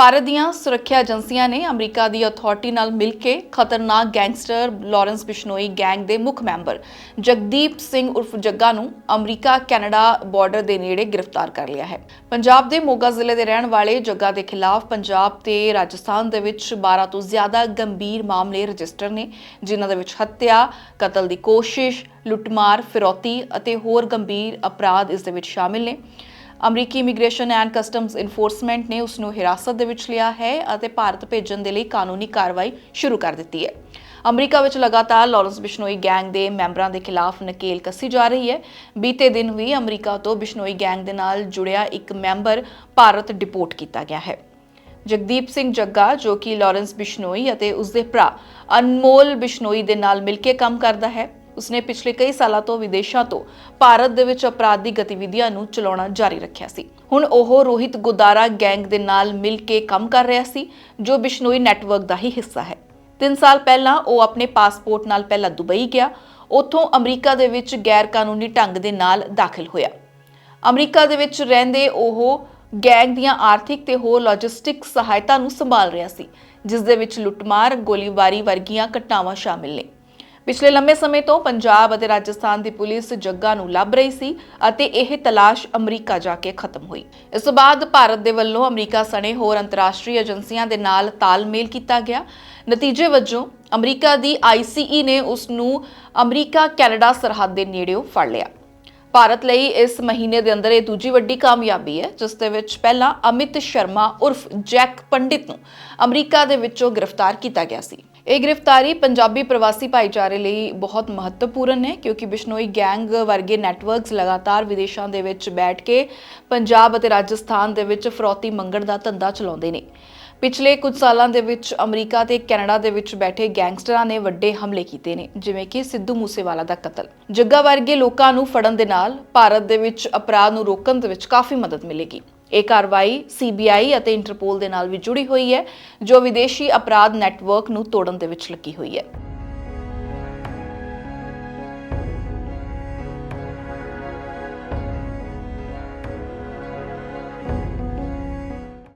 ਭਾਰਤ ਦੀਆਂ ਸੁਰੱਖਿਆ ਏਜੰਸੀਆਂ ਨੇ ਅਮਰੀਕਾ ਦੀ ਅਥਾਰਟੀ ਨਾਲ ਮਿਲ ਕੇ ਖਤਰਨਾਕ ਗੈਂਗਸਟਰ ਲਾਰੈਂਸ ਬਿਸ਼ਨੋਈ ਗੈਂਗ ਦੇ ਮੁੱਖ ਮੈਂਬਰ ਜਗਦੀਪ ਸਿੰਘ ਉਰਫ ਜੱਗਾ ਨੂੰ ਅਮਰੀਕਾ ਕੈਨੇਡਾ ਬਾਰਡਰ ਦੇ ਨੇੜੇ ਗ੍ਰਿਫਤਾਰ ਕਰ ਲਿਆ ਹੈ। ਪੰਜਾਬ ਦੇ ਮੋਗਾ ਜ਼ਿਲ੍ਹੇ ਦੇ ਰਹਿਣ ਵਾਲੇ ਜੱਗਾ ਦੇ ਖਿਲਾਫ ਪੰਜਾਬ ਤੇ ਰਾਜਸਥਾਨ ਦੇ ਵਿੱਚ 12 ਤੋਂ ਜ਼ਿਆਦਾ ਗੰਭੀਰ ਮਾਮਲੇ ਰਜਿਸਟਰ ਨੇ, ਜਿਨ੍ਹਾਂ ਦੇ ਵਿੱਚ ਹੱਤਿਆ, ਕਤਲ ਦੀ ਕੋਸ਼ਿਸ਼, ਲੁੱਟਮਾਰ, ਫਿਰੌਤੀ ਅਤੇ ਹੋਰ ਗੰਭੀਰ ਅਪਰਾਧ ਇਸ ਦੇ ਵਿੱਚ ਸ਼ਾਮਿਲ ਨੇ। ਅਮਰੀਕੀ ਇਮੀਗ੍ਰੇਸ਼ਨ ਐਂਡ ਕਸਟਮਸ ਇਨਫੋਰਸਮੈਂਟ ਨੇ ਉਸ ਨੂੰ ਹਿਰਾਸਤ ਦੇ ਵਿੱਚ ਲਿਆ ਹੈ ਅਤੇ ਭਾਰਤ ਭੇਜਣ ਦੇ ਲਈ ਕਾਨੂੰਨੀ ਕਾਰਵਾਈ ਸ਼ੁਰੂ ਕਰ ਦਿੱਤੀ ਹੈ। ਅਮਰੀਕਾ ਵਿੱਚ ਲਗਾਤਾਰ ਲਾਰੈਂਸ ਬਿਸ਼ਨੋਈ ਗੈਂਗ ਦੇ ਮੈਂਬਰਾਂ ਦੇ ਖਿਲਾਫ ਨਕੇਲ ਕੱਸੀ ਜਾ ਰਹੀ ਹੈ। ਬੀਤੇ ਦਿਨ ਵੀ ਅਮਰੀਕਾ ਤੋਂ ਬਿਸ਼ਨੋਈ ਗੈਂਗ ਦੇ ਨਾਲ ਜੁੜਿਆ ਇੱਕ ਮੈਂਬਰ ਭਾਰਤ ਡਿਪੋਰਟ ਕੀਤਾ ਗਿਆ ਹੈ। ਜਗਦੀਪ ਸਿੰਘ ਜੱਗਾ, ਜੋ ਕਿ ਲਾਰੈਂਸ ਬਿਸ਼ਨੋਈ ਅਤੇ ਉਸਦੇ ਭਰਾ ਅਨਮੋਲ ਬਿਸ਼ਨੋਈ ਦੇ ਨਾਲ ਮਿਲ ਕੇ ਕੰਮ ਕਰਦਾ ਹੈ ਉਸਨੇ ਪਿਛਲੇ ਕਈ ਸਾਲਾਂ ਤੋਂ ਵਿਦੇਸ਼ਾਂ ਤੋਂ ਭਾਰਤ ਦੇ ਵਿੱਚ ਅਪਰਾਧਿਕ ਗਤੀਵਿਧੀਆਂ ਨੂੰ ਚਲਾਉਣਾ ਜਾਰੀ ਰੱਖਿਆ ਸੀ। ਹੁਣ ਉਹ ਰੋਹਿਤ ਗੁਦਾਰਾ ਗੈਂਗ ਦੇ ਨਾਲ ਮਿਲ ਕੇ ਕੰਮ ਕਰ ਰਿਹਾ ਸੀ, ਜੋ ਬਿਸ਼ਨੋਈ ਨੈਟਵਰਕ ਦਾ ਹੀ ਹਿੱਸਾ ਹੈ। 3 ਸਾਲ ਪਹਿਲਾਂ ਉਹ ਆਪਣੇ ਪਾਸਪੋਰਟ ਨਾਲ ਪਹਿਲਾਂ ਦੁਬਈ ਗਿਆ, ਉੱਥੋਂ ਅਮਰੀਕਾ ਦੇ ਵਿੱਚ ਗੈਰ ਕਾਨੂੰਨੀ ਢੰਗ ਦੇ ਨਾਲ ਦਾਖਲ ਹੋਇਆ। ਅਮਰੀਕਾ ਦੇ ਵਿੱਚ ਰਹਿੰਦੇ ਉਹ ਗੈਂਗ ਦੀਆਂ ਆਰਥਿਕ ਤੇ ਹੋਰ ਲੌਜਿਸਟਿਕ ਸਹਾਇਤਾ ਨੂੰ ਸੰਭਾਲ ਰਿਹਾ ਸੀ, ਜਿਸ ਦੇ ਵਿੱਚ ਲੁੱਟਮਾਰ, ਗੋਲੀਬਾਰੀ ਵਰਗੀਆਂ ਘਟਨਾਵਾਂ ਸ਼ਾਮਿਲ ਨੇ। ਪਿਛਲੇ ਲੰਮੇ ਸਮੇਂ ਤੋਂ ਪੰਜਾਬ ਅਤੇ ਰਾਜਸਥਾਨ ਦੀ ਪੁਲਿਸ ਜੱਗਾ ਨੂੰ ਲੱਭ ਰਹੀ ਸੀ ਅਤੇ ਇਹ ਤਲਾਸ਼ ਅਮਰੀਕਾ ਜਾ ਕੇ ਖਤਮ ਹੋਈ। ਇਸ ਤੋਂ ਬਾਅਦ ਭਾਰਤ ਦੇ ਵੱਲੋਂ ਅਮਰੀਕਾ ਸਣੇ ਹੋਰ ਅੰਤਰਰਾਸ਼ਟਰੀ ਏਜੰਸੀਆਂ ਦੇ ਨਾਲ ਤਾਲਮੇਲ ਕੀਤਾ ਗਿਆ। ਨਤੀਜੇ ਵਜੋਂ ਅਮਰੀਕਾ ਦੀ ਆਈਸੀਈ ਨੇ ਉਸ ਨੂੰ ਅਮਰੀਕਾ ਕੈਨੇਡਾ ਸਰਹੱਦ ਦੇ ਨੇੜਿਓਂ ਫੜ ਲਿਆ। ਭਾਰਤ ਲਈ ਇਸ ਮਹੀਨੇ ਦੇ ਅੰਦਰ ਇਹ ਦੂਜੀ ਵੱਡੀ ਕਾਮਯਾਬੀ ਹੈ, ਜਿਸ ਦੇ ਵਿੱਚ ਪਹਿਲਾਂ ਅਮਿਤ ਸ਼ਰਮਾ ਉਰਫ ਜੈਕ ਪੰਡਿਤ ਨੂੰ ਅਮਰੀਕਾ ਦੇ ਵਿੱਚੋਂ ਗ੍ਰਿਫਤਾਰ ਕੀਤਾ ਗਿਆ ਸੀ। ਇਹ ਗ੍ਰਿਫਤਾਰੀ ਪੰਜਾਬੀ ਪ੍ਰਵਾਸੀ ਭਾਈਚਾਰੇ ਲਈ ਬਹੁਤ ਮਹੱਤਵਪੂਰਨ ਹੈ, ਕਿਉਂਕਿ ਬਿਸ਼ਨੋਈ ਗੈਂਗ ਵਰਗੇ ਨੈਟਵਰਕਸ ਲਗਾਤਾਰ ਵਿਦੇਸ਼ਾਂ ਦੇ ਵਿੱਚ ਬੈਠ ਕੇ ਪੰਜਾਬ ਅਤੇ ਰਾਜਸਥਾਨ ਦੇ ਵਿੱਚ ਫਰੋਤੀ ਮੰਗਣ ਦਾ ਧੰਦਾ ਚਲਾਉਂਦੇ ਨੇ। ਪਿਛਲੇ ਕੁਝ ਸਾਲਾਂ ਦੇ ਵਿੱਚ ਅਮਰੀਕਾ ਤੇ ਕੈਨੇਡਾ ਦੇ ਵਿੱਚ ਬੈਠੇ ਗੈਂਗਸਟਰਾਂ ਨੇ ਵੱਡੇ ਹਮਲੇ ਕੀਤੇ ਨੇ, ਜਿਵੇਂ ਕਿ ਸਿੱਧੂ ਮੂਸੇਵਾਲਾ ਦਾ ਕਤਲ। ਜੱਗਾ ਵਰਗੇ ਲੋਕਾਂ ਨੂੰ ਫੜਨ ਦੇ ਨਾਲ ਭਾਰਤ ਦੇ ਵਿੱਚ ਅਪਰਾਧ ਨੂੰ ਰੋਕਣ ਦੇ ਵਿੱਚ ਕਾਫੀ ਮਦਦ ਮਿਲੇਗੀ। ਇਹ ਕਾਰਵਾਈ ਸੀਬੀਆਈ ਅਤੇ ਇੰਟਰਪੋਲ ਦੇ ਨਾਲ ਵੀ ਜੁੜੀ ਹੋਈ ਹੈ, ਜੋ ਵਿਦੇਸ਼ੀ ਅਪਰਾਧ ਨੈਟਵਰਕ ਨੂੰ ਤੋੜਨ ਦੇ ਵਿੱਚ ਲੱਗੀ ਹੋਈ ਹੈ।